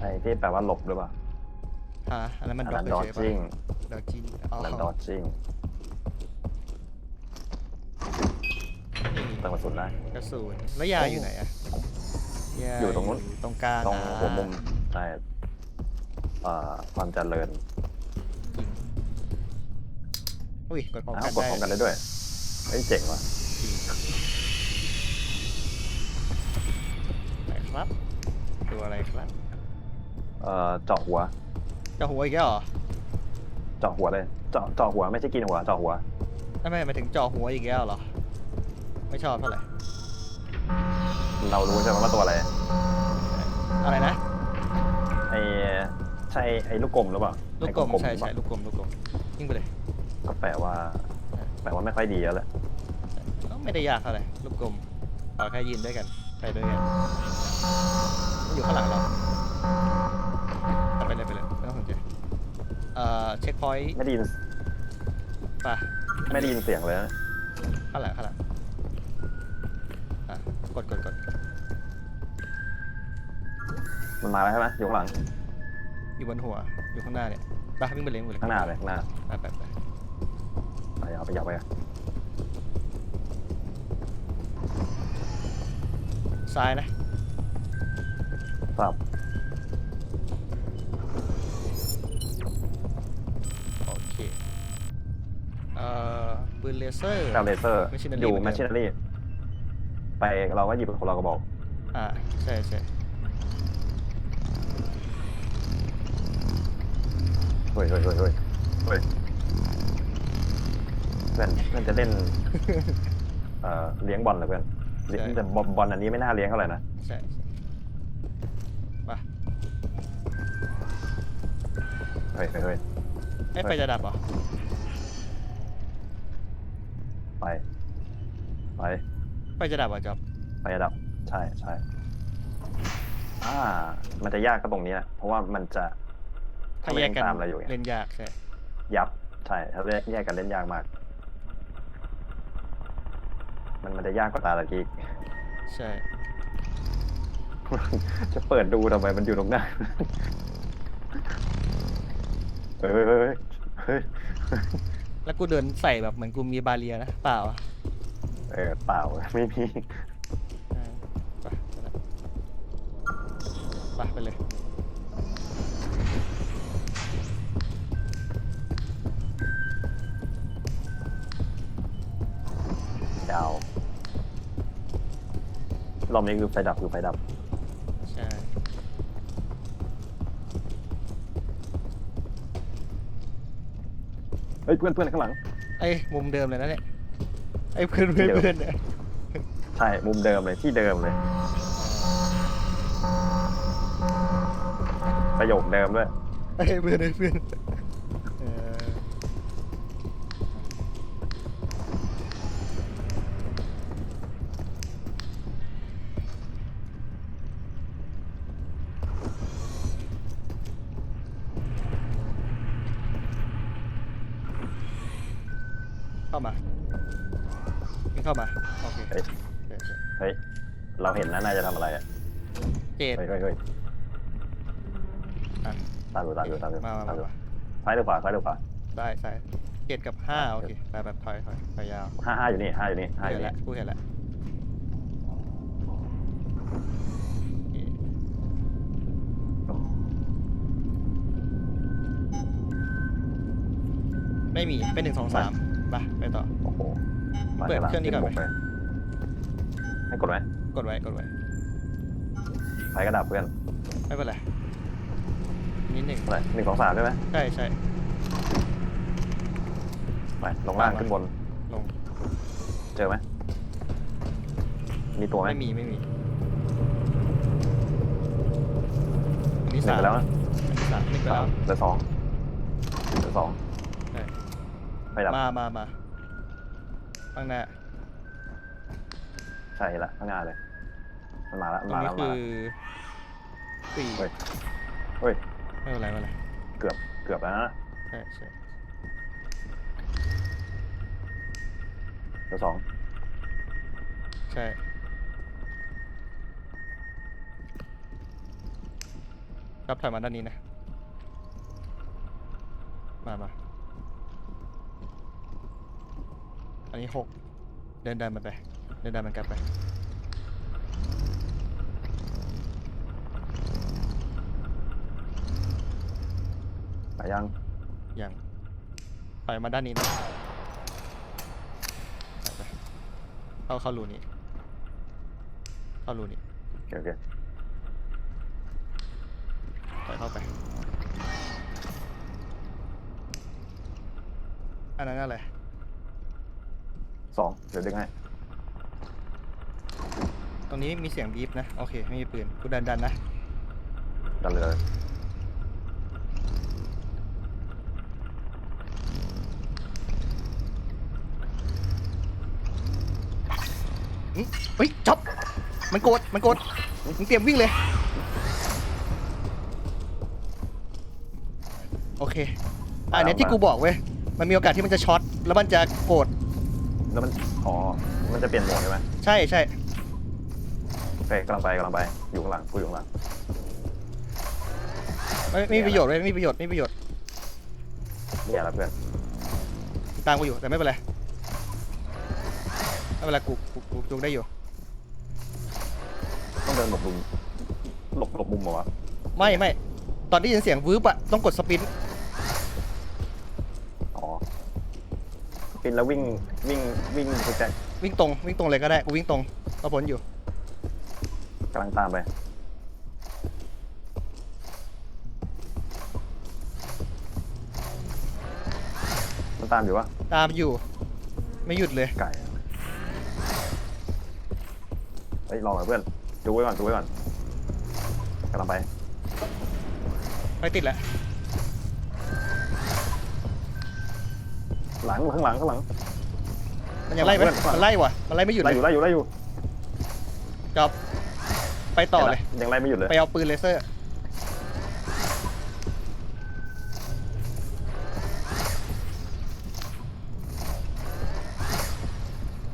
ไอ้ที่แปลว่าหลบหรือเปล่าฮะอันนั้นมันอันดอนั้กนดอเฉยๆจิ้งดอกจิงอ๋ออันนั้นดอจิ้งเติมกระสุนได้ กระสุนแล้วยาอยู่ไหนอะยาอยู่ตรงนู้น ตรงกลางตรงอ่าหัวมุมใช่เอ่อความเจริญอุ้ยกดพร้อมอ้ากัวนกดพร้อมกันได้ด้วยเฮ้ยเจ๋งว่ะไหนครับดูอะไรครับ เอ่อเจาะหัว จะหัวอีกแล้วเหรอเจาะหัวเลย เจาะเจาะหัวไม่ใช่กินหัว เจาะหัว ทำไมหมายถึงเจาะหัวอีกแล้วเหรอ ไม่ชอบเท่าไหร่ เรารู้ใช่ไหมว่าตัวอะไร อะไรนะ ไอ้ใช่ไอ้ลูกกลมหรือเปล่าลูกกลมไอ้ใช่หรือเปใช่ล่าลูกกลมลูกกลมยิงไปเลยก็แปลว่า แปลว่าไม่ค่อยดีแล้วแหละก็ไม่ได้ยากเท่าไหร่ลูกกลมเอาแค่ยืนด้วยกันไปด้วยกันมันอยู่ข้างหลังเราเอาไปเลยไปเลยไม่ต้องสนใจเอ่อเช็คพอยต์ไม่ได้ยินป่ะไม่ได้ยินเสียงเลยนะข้างหลังข้างหลังอะกดกดกดมันมาแล้วใช่ไหมอยู่ข้างหลังอยู่บนหัวอยู่ข้างหน้าเนี่ยไปวิ่งไปเลยวิ่งไปเลยข้างหน้าเลยข้างหน้าไปไปไปไปเอาไปยับไปซ้ายนะทราบ ปืนเลเซอร์ดาวเลเซอร์ Machinery อยู่เหมืแมอนชเดิชีมน n รี่ไปเราก็หยิบคนเราก็บอก อ่าใช่ใช่เฮ้ยเฮ้ยเฮ้ยเฮ้ยเฮ้ยเพื่อนเพื่อนจะเล่น เอ่อเลี้ยงบอลเหรอเพื่อนเลี้ยงแต่บอลบอลอันนี้ไม่น่าเลี้ยงเท่าไหร่นะใช่ใช่ไปเฮ้ยเฮ้ยเฮ้ย ไอ้ไฟจะดับเหรอ ไป ไปไฟจะดับเหรอจ๊อบไประดับ ใช่ใช่อ่า มันจะยากก็ตรงนี้นะเพราะว่ามันจะถ้ามันแยยักงกันตามเราอยู่ไงเล่นยากใช่ยับใช่ถ้าแยกแยกกันเล่นยากมาก มันมันจะยากกว่าตาตะกี้ใช่ จะเปิดดูทำไมมันอยู่ตรงหน้าเฮ้ยเฮ้ยเฮ้ยเฮ้ยแล้วกูเดินใส่แบบเหมือนกูมีบาเรียนะเปล่าอะ เออเปล่าไม่มีอ่าไปไปละไปไปเลย ดาวรอบนี้คือไฟดับคือไฟดับ ใช่เฮ้ยเพื่อนเพื่อนข้างหลังไอ้มุมเดิมเลยนะเนี่ย อ้เพื่อนเพื่อนเดิมเพื่อนเนี่ยใช่มุมเดิมเลยที่เดิมเลย ประโยคเดิมด้วยไอ้เพื่อนไอ้เพื่อนเออเข้ามาวิ่ง เข้ามา โอเคเฮ้ย โอเคโอเคเฮ้ย เราเห็นนะน่าจะทำอะไรอะเจ็ดเฮ้ยเฮ้ยเฮ้ยอะตามดูตามดูตามดูมามาตามดูมา ซ้ายหรือขวาซ้ายหรือขวาได้ใส่เจ็ดกับห้าโอเคไปแบบถอยถอยถอยยาวห้าห้าอยู่นี่ห้าอยู่นี่ห้าอเห็นยู่แล้นี่วกูเห็นแล้วโอเคไม่มีเป็นหนึ่งสองสามไปไปต่อ โอ้โห มาเปิดข้างหลังเครื่องนี้ก่อนไหม ขึ้บเลยให้กดไหมกดไว้กดไว้ไฟกระดับเพื่อนไม่เป็นไรนิดหนึ่งเท่าไหร่หนึ่งสองสามใช่ไหมใช่ใช่ไปลงล่างมาขึ้นบน ลงเจอไหม มีตัวไหมไม่มีไม่มีอันนี้หนึ่งสามไปแล้วนะอันนี้สามหนึ่งไปสาแล้วมเหลือสองเหลือสองใช่ไฟดับมามามา ข้างหน้าใช่ละข้างหน้าเลยมันมาแล้วตมันรงมานี้แล้วคืมาอแล้วสี่เฮ้ย เฮ้ย ไม่เป็นไรไม่เป็นไรเกือบ เกือบแล้วนะใช่ใช่เหลือสองใช่ไฟครับถอยมาด้านนี้นะ มามา อันนี้หกเดินดันมันไป เดินดันมันกลับไป ไปยังยังถอยมาด้านนี้นะไปไปเข้าเข้ารูนี้ เข้ารูนี้โอเคโอเคถอยเข้าไป อันนั้นอะไร สองเดี๋ยวดึงให้ตรงนี้มีเสียงบีบนะ โอเค ไม่มีปืนกูดันดันนะ ดันเลยเฮ้ยจ็อบมันโกรธมันโกรธมึงเตรียมวิ่งเลย โอเคอะอันเนี้ยที่กูบอกเว้ย มันมีโอกาสที่มันจะช็อต แล้วมันจะโกรธ แล้วมันอ๋อมันจะเปลี่ยนโหมดใช่ไหมใช่ใช่โอเคกำลังไปกำลังไปอยู่ข้างหลังกูอยู่ข้างหลังไม่ไม่มีประโยชน์เว้ยไม่มีประโยชน์ไม่มีประโยชน์เนี่ยละเพื่อนตามกูอยู่แต่ไม่เป็นไรไม่เป็นไรกูกูกูจูงได้อยู่ ต้องเดินหลบมุมหลบหลบมุมเหรอวะไม่ไม่ตอนได้ยินเสียงวืบอะต้องกดสปิน อ๋อ ปินแล้ววิ่งวิ่งวิ่งไปแจ็ควิ่งตรงวิ่งตรงเลยก็ได้กูวิ่งตรงก็พ้นอยู่กำลังตามไปมันตามอยู่วะตามอยู่ ไม่หยุดเลยไก่เฮ้ยรอหน่อยเพื่อนดูไว้ก่อนดูไว้ก่อนกำลังไปไม่ติดแล้ว หลังข้างหลังข้างหลัง มันยังไล่ไหมเพื่อนมันไล่ว่ะมันไล่ไม่หยุดไล่เลอยยู่ไล่อยู่ไล่อยู่จอบไปต่อเลย ยังไล่ไม่หยุดเลย ไปเอาปืนเลเซอร์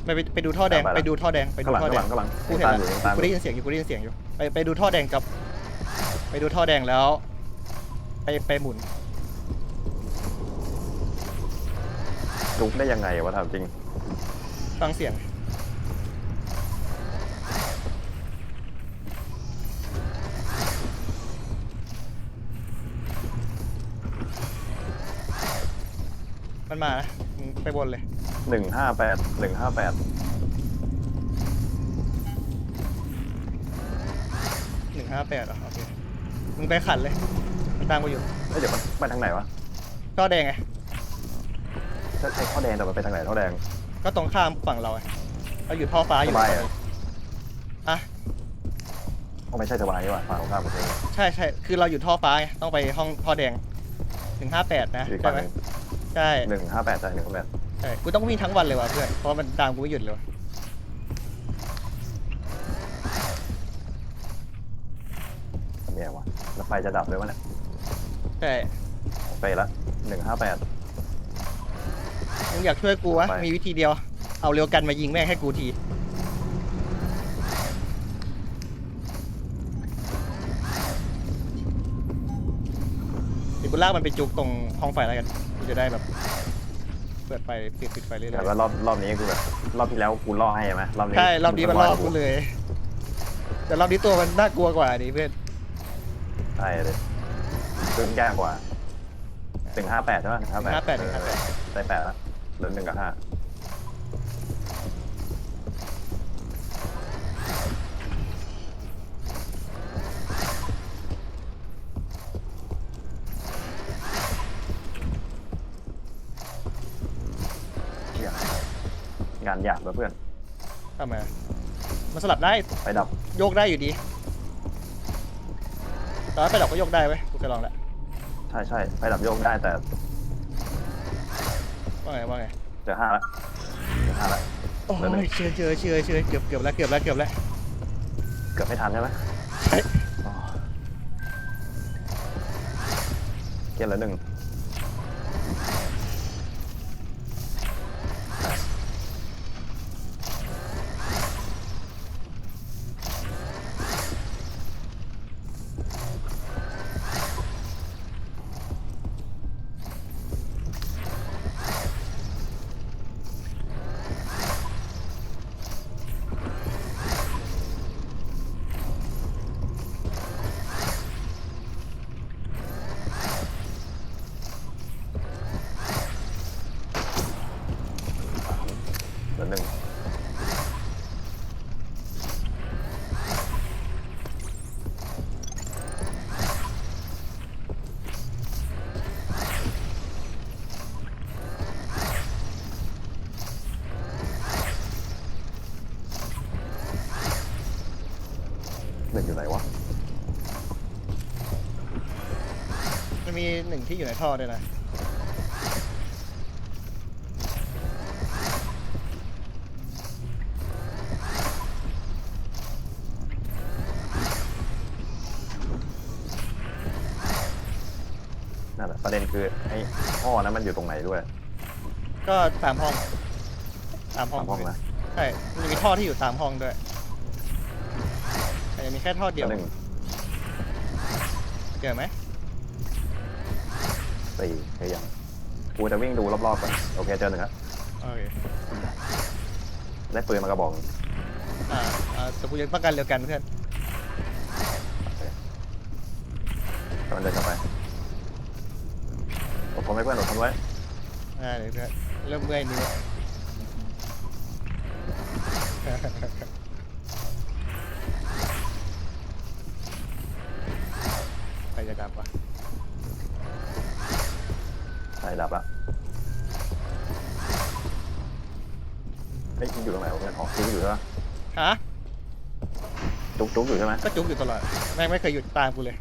ไปไปไปดูท่อแดง ไปดูท่อแดง ไปดูข้างหลังท่อข้างแดหลังงข้างหลังกูเห็นตามแล้วอยู่ยังตามอกูได้ยู่ยินเสียงอยู่ กูได้ยินเสียงอยู่ ไปไปดูท่อแดงกับ ไปดูท่อแดงแล้ว ไปไปหมุน จุกได้ยังไงวะถามจริง ฟังเสียง มันมานะมึงไปบนเลย หนึ่งห้าแปด หนึ่งห้าแปด หนึ่งห้าแปดอะโอเค มึงไปขันเลย มันตามกูอยู่เฮ้ยเดี๋ยวมันไปทางไหนวะท่อแดงไง ถ้าใช้ท่อแดงแต่มันไปทางไหนท่อแดง ก็ตรงข้ามฝั่งเราไงเราอยู่ท่อฟ้าอสยู่บายตอนอะนี้อะอ๋อไม่ใช่สบายนี่หว่าฝั่งของข้ามกูเองใช่ใช่คือเราอยู่ท่อฟ้าไงต้องไปห้องท่อแดงหนึ่งห้าแปดนะอยู่อีกใช่ฝั่งไหหมนึ่งใช่หนึ่งห้าแปดใช่หนึ่งห้าแปดใช่กูต้องวิ่งทั้งวันเลยว่ะเพื่อนเพราะมันตามกูไม่หยุดเลยว่ะเนี่ยวะแล้วไฟจะดับเลยวะเนี่ยใช่ไปละหนึ่งห้าแปด มึงอยากช่วยกูวะไปมีวิธีเดียว เอาเร็วกันมายิงแม่งให้กูที เดี๋ยวกูลากมันไปจุกตรงห้องไฟแล้วกัน กูจะได้แบบ เปิดไฟปิดปิดไฟเรื่อยแต่ว่ารอบรอบนี้กูแบบรอบที่แล้วกูล่อให้ไหมรอบนี้ๆ ใช่ รอบนี้มันล่อกูเลย แต่รอบนี้ตัวมันน่ากลัวกว่านี้เพื่อน ใช่เลยซึ่งแย่กว่าหนึ่งห้าแปดใช่ไหมหนึ่งห้าแปด158 158 ได้แปดละ เหลือหนึ่งกับห้าอย่างานหยาบแล้วเพื่อน ทำไมอะมันสลับได้ ไปดับ โยกได้อยู่ดีตอนนั้นไปดอกก็โยกได้เว้ยกูเคยลองแล้ว ใช่ใช่ไปดับโยกได้แต่ ว่าไงว่าไงเจอห้าละเจอห้าละ โอ้แล้วหนึ่ยงเชื่อเชื่อเชื่อเชื่อเกือบเกือบแล้วเกือบแล้วเกือบแล้วเกือบไม่ทันใช่ไหมใช่อ๋อเกียร์ละหนึ่ง หนึ่งที่อยู่ในท่อด้วยนะนั่นแหละประเด็นคือไอ้ท่อนั้นมันอยู่ตรงไหนด้วยก็ตามห้องตามห้องตามห้องนะใช่มันจะมีท่อที่อยู่ตามห้องด้วยแต่ยังมีแค่ท่อเดียวหนึ่งเจอไหม สี่เคยยังกูจะวิ่งดูรอบๆก่อนโอเคเจอหนึ่งแล้วโอเคได้ปืนมากระบอกหนึ่งอ่าอ่าแต่กูยังต้องการเร็วกันเพื่อนกำลังเดินกลับไปอดทนไว้เพื่อนอดทนไว้อ่าเดี๋ยวเพื่อนเริ่มเมื่อยนิ้ว จุ๊กจุ๊กอยู่ใช่ไหมก็จุกอยู่ตลอดแม่งไม่เคยหยุดตามกูเลย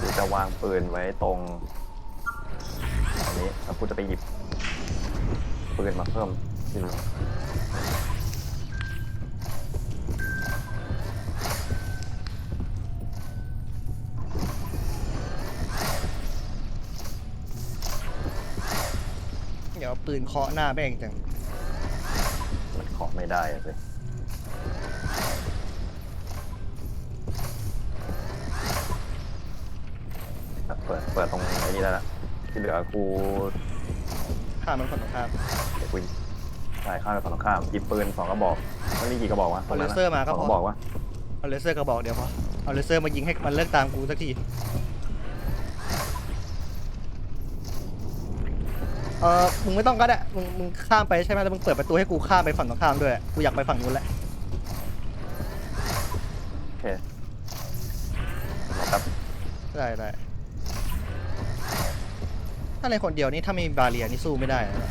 กูจะวางปืนไว้ตรงอันนี้แล้วกูจะไปหยิบปืนมาเพิ่มที่นู่นเปืนเคาะหน้าแม่งจัง มันเคาะไม่ได้อะสิเปิด เปิดตรงไอ้นี้ได้ละที่เหลือกูข้ามมันคนตรงข้ามเดี๋ยวกูใช่ข้ามไปฝั่งตรงข้ามหยิบปืนสองกระบอกมันมีกี่กระบอกวะตรงนั้นเอาเลเซอร์มาก็สองพอกระบอกวะเอาเลเซอร์กระบอกเดียวพอ เอาเลเซอร์มายิงให้มันเลิกตามกูสักที เออมึงไม่ต้องก็ได้มึงมึงข้ามไปใช่ไหมแต่มึงเปิดประตูให้กูข้ามไปฝั่งตรงข้ามด้วย กูอยากไปฝั่งนู้นแหละ โอเครอแป๊บได้ได้ถ้าในคนเดียวนี่ถ้าไม่มีบาเรียนี่สู้ไม่ได้นะ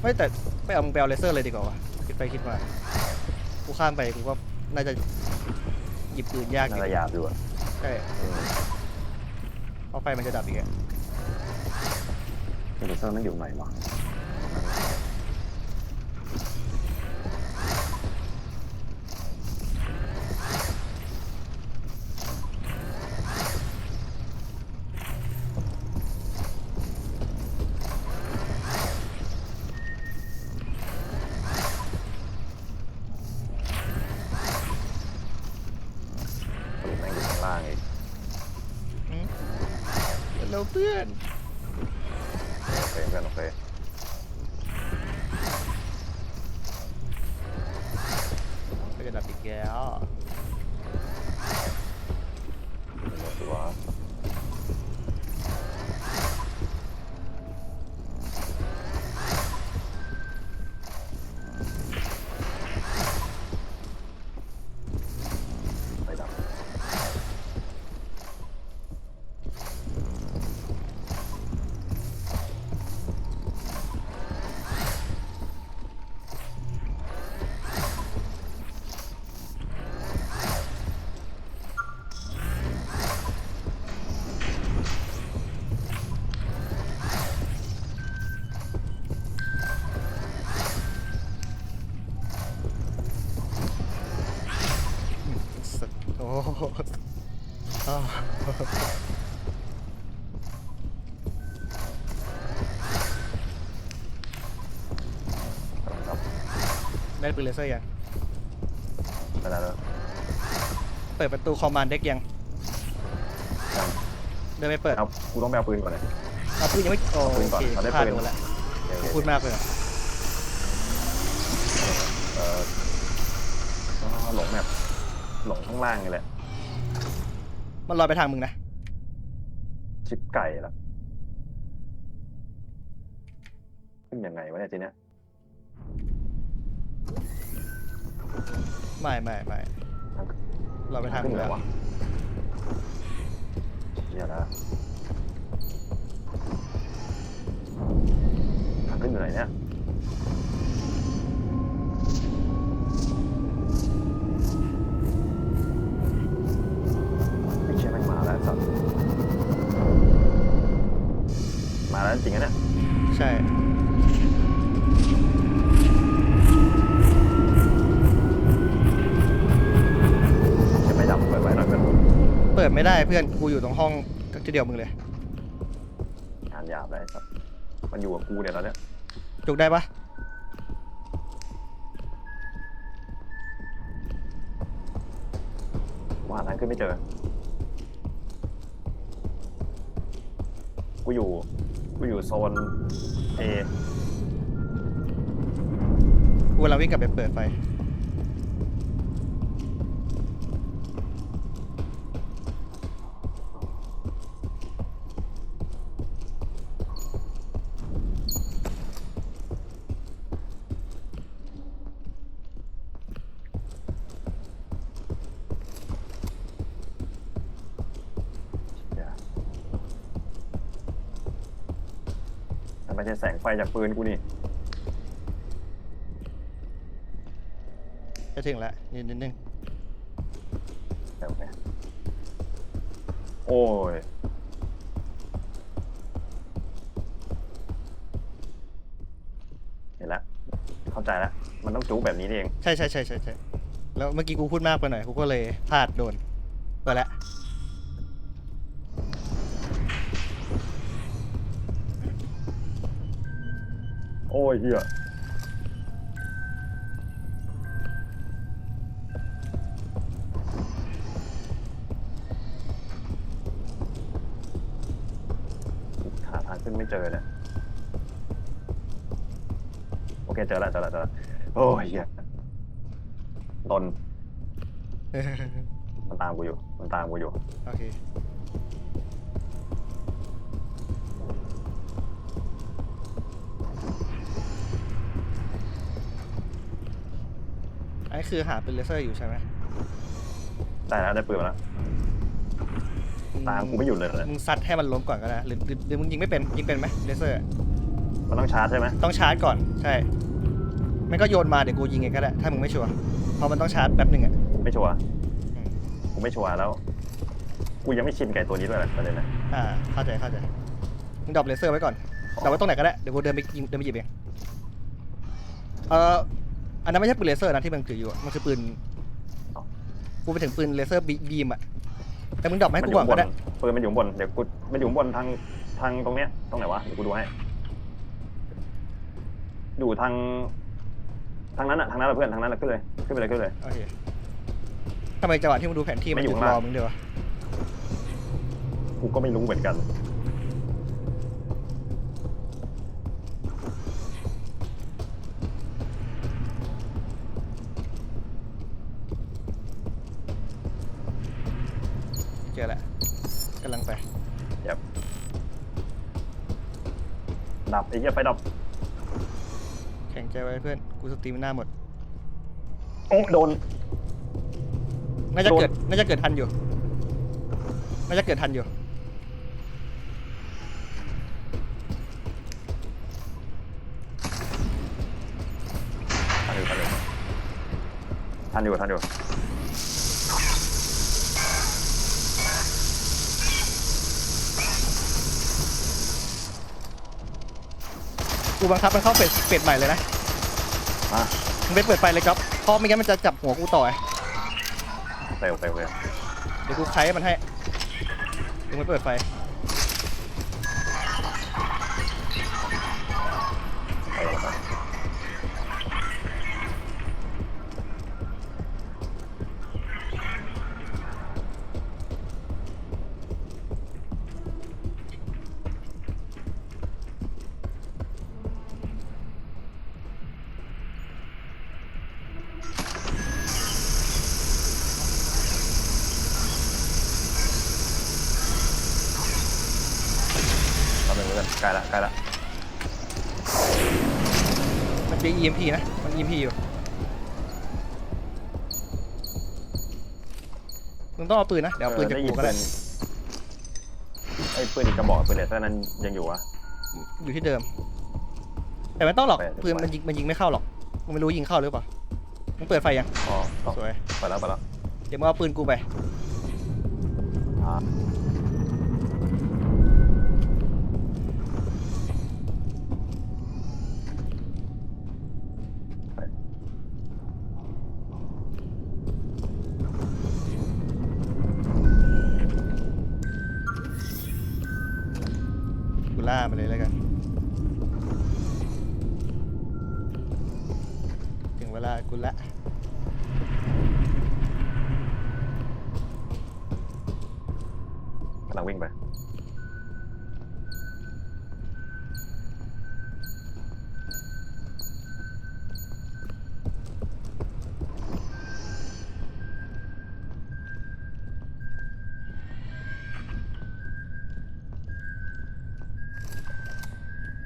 ไม่แต่ไม่เอามึงไปเอาเลเซอร์เลยดีกว่าวะคิดไปคิดมา กูข้ามไปกูก็น่าจะหยิบปืนยากอน่ายู่จะหยาบอยู่อะใช่อืม เพราะไฟมันจะดับอีกอะคอมพิวเซอร์มันอยู่ไหนวะ เพื่อน ได้ปืนเลเซอร์ยังได้แล้ว เปิดประตูคอมมานด์เด็กยัง ยัง เดินไปเปิด เอากูต้องไปเอาปืนก่อนเลย เอาปืนยังไม่โอเอาปืนก่อนเคเอาได้พลาดปืน โดนแล้วโอเคขอบคุณมากเลยอะเอออ๋อหลงแบบหลงข้างล่างนี่แหละ มันลอยไปทางมึงนะ ชิปไก่ละขึ้นยังไงวะเนี่ยทีเนี้ยไม่ไม่ไม่ลอยไปทางขึ้มึนงไงแล้ววะเดี๋ยวนะทางขึ้นอยู่ไหนเนี่ย มาแล้วจริงๆนะเนี่ยใช่ จะไม่ดับเปิดไว้หน่อยเพื่อนเปิดไม่ได้เพื่อนกูอยู่ตรงห้องทีเดียวมึงเลยงานหยาบเลยสัตว์มันอยู่กับกูเนี่ยตอนเนี้ยจุกได้ปะว่าทางขึ้นไม่เจอ กูอยู่ กูอยู่โซนเอกูกำลังวิ่งกลับไปเปิดไฟ จากปืนกูนี่จะถึงแล้วนิดนิดนึงโอเคโอ้ยเห็นแล้วเข้าใจแล้วมันต้องจู๊แบบนี้นี่เอง ใช่ใช่ใช่ใช่ใช่แล้วเมื่อกี้กูพูดมากไปหน่อยกูก็เลยพลาดโดน ไอ้เฮียหาทางขึ้นไม่เจอเนี่ยโอเคเจอแล้วเจอแล้วเจอแล้วโอ้ยเฮีย คือหาเป็นเลเซอร์อยู่ใช่ไหมได้แล้วได้ปืนมาแล้ว ตามกูไม่หยุดเลยนะมึงซัดให้มันล้มก่อนก็ได้หรือหรือหรือมึงยิงไม่เป็นยิงเป็นไหมเลเซอร์ มันต้องชาร์จใช่ไหมต้องชาร์จก่อนใช่ไม่ก็โยนมาเดี๋ยวกูยิงเองก็ได้ถ้ามึงไม่ชัวร์เพราะมันต้องชาร์จแป๊บหนึ่งอะไม่ชัวร์อืม กูไม่ชัวร์แล้ว กูยังไม่ชินไก่ตัวนี้ด้วยแหละประเด็นนะอ่าเข้าใจเข้าใจมึงดรอปเลเซอร์ไว้ก่อนดรอปไว้ตรงไหนก็ได้เดี๋ยวกูเดินไปยิงเดินไปหยิบเองเอ่อ อันนั้นไม่ใช่ปืนเลเซอร์นะที่มึงถืออยู่อะมันคือปืนกูไปถึงปืนเลเซอร์บีบีมอะแต่มึงดรอปมาให้มักูอยู่ก่อนข้างบก็นได้ปืนมันอยู่ข้างบน เดี๋ยวกู มันอยู่ข้างบนทางทางตรงเนี้ย ตรงไหนวะ เดี๋ยวกูดูให้ อยู่ทาง ทางนั้นอะทางนั้นอะเพื่อน ทางนั้นอะขึ้นเลย ขึ้นไปเลยขึ้นไปเลย โอเคทำไมจังหวะที่มึงดูแผนที่ไม่มันออยู่ยู่ข้างรล่างอมึงเดียวะกูก็ไม่รู้เหมือนกัน เหี้ยไฟดับแข่งใจไว้เพื่อน กูสตรีมหน้าหมด โอ้โดน น่าจะโดนเกิด น่าจะเกิดทันอยู่ น่าจะเกิดทันอยู่ ทันอยู่ทันอยู่ทันอยู่ทันอยู่ กูบังคับมันเข้าเฟสเฟสใหม่เลยนะมามึงไปเปิดไฟเลยครับเพราะไม่งั้นมันจะจับหัวกูต่อไงเร็วเร็วเร็วเดี๋ยวกูไขให้มันให้มึงไปเปิดไฟ มันเป็น EMP นะ มัน EMP อยู่ มึงต้องเอาปืนนะ เดี๋ยวเอาปืนจากได้ยิกูนก็ปืได้นไอ้อ้ปืนอีกกระบอกปืนเลเซอร์นั้นยังอยู่วะ อยู่ที่เดิม แต่ไม่ต้องหรอกไปปืนมันยิงมันยิงไม่เข้าหรอก มึงไม่รู้ยิงเข้าหรือเปล่า มึงเปิดไฟยัง อ๋อต้องสวยไปแล้วไปแล้ว เดี๋ยวมึงเอาปืนกูไป กำลังวิ่งไป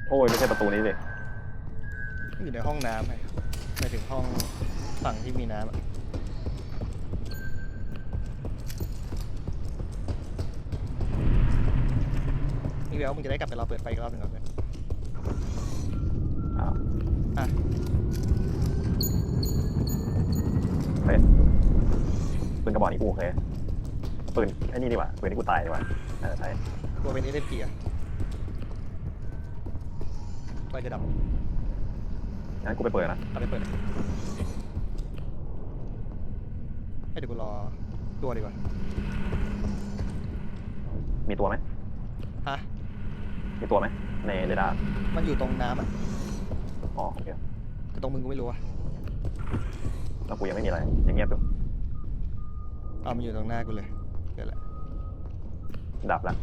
โอ้ย ไม่ใช่ประตูนี้สิ ได้กลับไปรอเปิดไฟอีกรอบหนึ่งก่อนเลยอ้าวอะเฮ้ยปืนกระบอกนี้กูโอเคปืนไอ้นี่ดีกว่าปืนที่กูตายดีกว่าน่าจะใช่กลัวเป็นเอ p อะไฟจะดับงั้นกูไปเปิดนะเอาไปเปิดให้เดี๋ยวกูรอตัวดีกว่ามีตัวไหมฮะ มีตัวไหมในเรดาร์มันอยู่ตรงน้ำอะอ๋อโอเคแต่ตรงมึงกูไม่รู้อะแล้วกูยังไม่มีอะไรยังเงียบอยู่เอามันอยู่ตรงหน้ากูเลยเดี๋ยวแหละดับแล้ว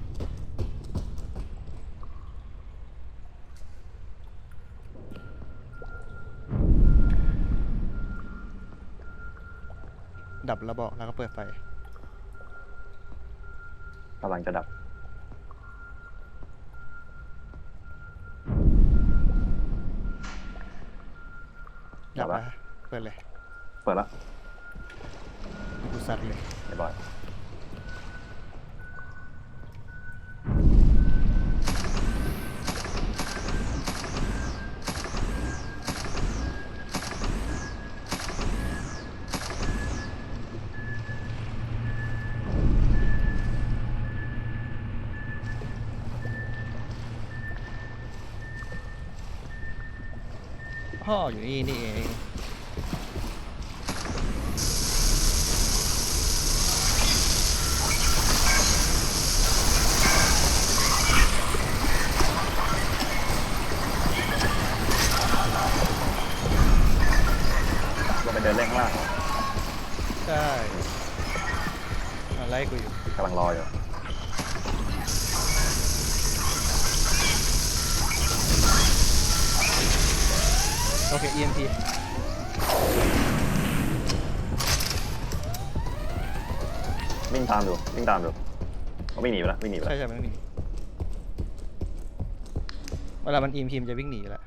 ดับแล้วบอกแล้วก็เปิดไฟกำลังจะดับ ดัดับบละนะเปิดเลยเปิดแล้วกูสัตว์เลยเรียบร้อยพ่ออยู่นี่นี่เอง รออยู่โอเค EMP วิ่งตามอยู่วิ่งตามอยู่เขาวิ่งหนีไปแล้ววิ่งหนีไปใช่แล้วใช่มันต้องหนีเวลามัน EMP มันจะวิ่งหนีอยู่แล้ว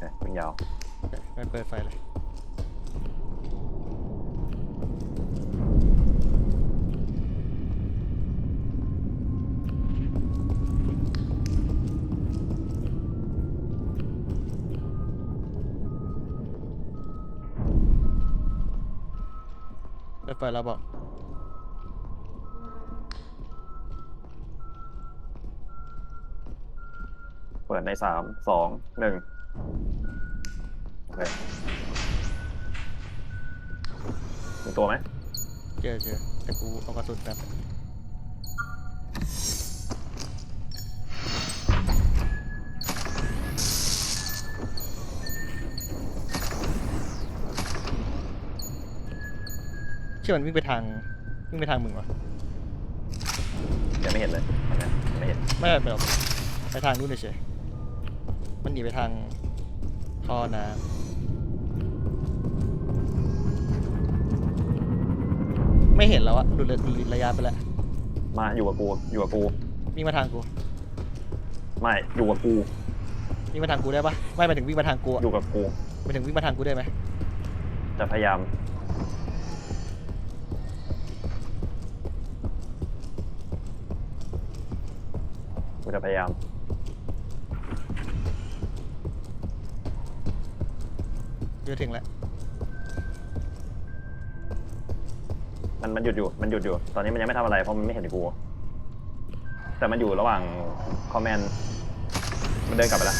เนี่ยวิ่งยาว โอเคงั้นเปิดไฟเลย ปิดไฟแล้วบอกเปิดในสามสองหนึ่งโอเคมีตัวไหมเจอเจอแต่กูเอากระสุนแป๊บ เชื่อมันวิ่งไปทางวิ่งไปทางมึงวะยังไม่เห็นเลยตอนเนี้ยยังไม่เห็นไม่ไปหรอกไปทางนู้นเฉยๆมันหนีไปทางท่อน้ำไม่เห็นแล้วอะดูดดูดระยะไปแล้วมาอยู่กับกูอยู่กับกูวิ่งมาทางกูไม่อยู่กับกูวิ่งมาทางกูได้ปะไม่ไปถึงวิ่งมาทางกูอะอยู่กับกูไปถึงวิ่งมาทางกูได้ไหมจะพยายาม จะพยายามจะถึงแล้ว มันมันหยุดอยู่ มันหยุดอยู่ ตอนนี้มันยังไม่ทำอะไรเพราะมันไม่เห็นกู แต่มันอยู่ระหว่างคอมเมนต์ มันเดินกลับไปแล้ว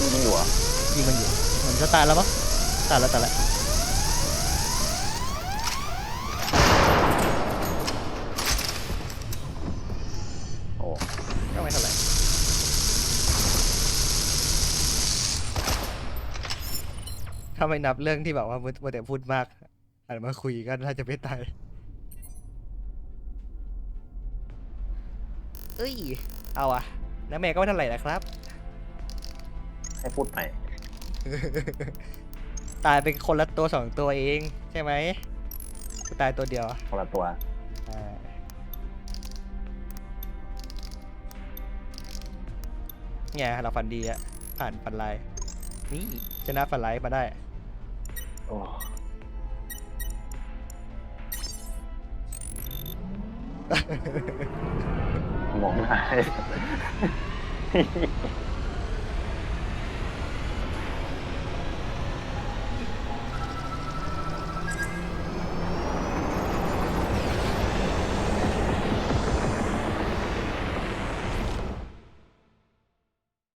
ยิงอยู่เหรอะยิงมันอยู่เหมือนจะตายแล้วปะตายแล้วตายแล้ว โอ้ ก็ไม่เท่าไหร่ถ้า ไม่นับเรื่องที่แบบว่ามัวแต่พูดมากหันมาคุยก็น่าจะไม่ตายเอ้ย เอาอะน้าแม่ก็ไม่เท่าไหร่นะครับ ให้พูดใหม่ตายเป็นคนละตัวสองตัวเองใช่ไหมกูตายตัวเดียวคนละตัว อ่าเนี่ยเราฝันดีอะผ่านฝันลายนี่ชนะฝันลายมาได้ โอ้มองหน้าให้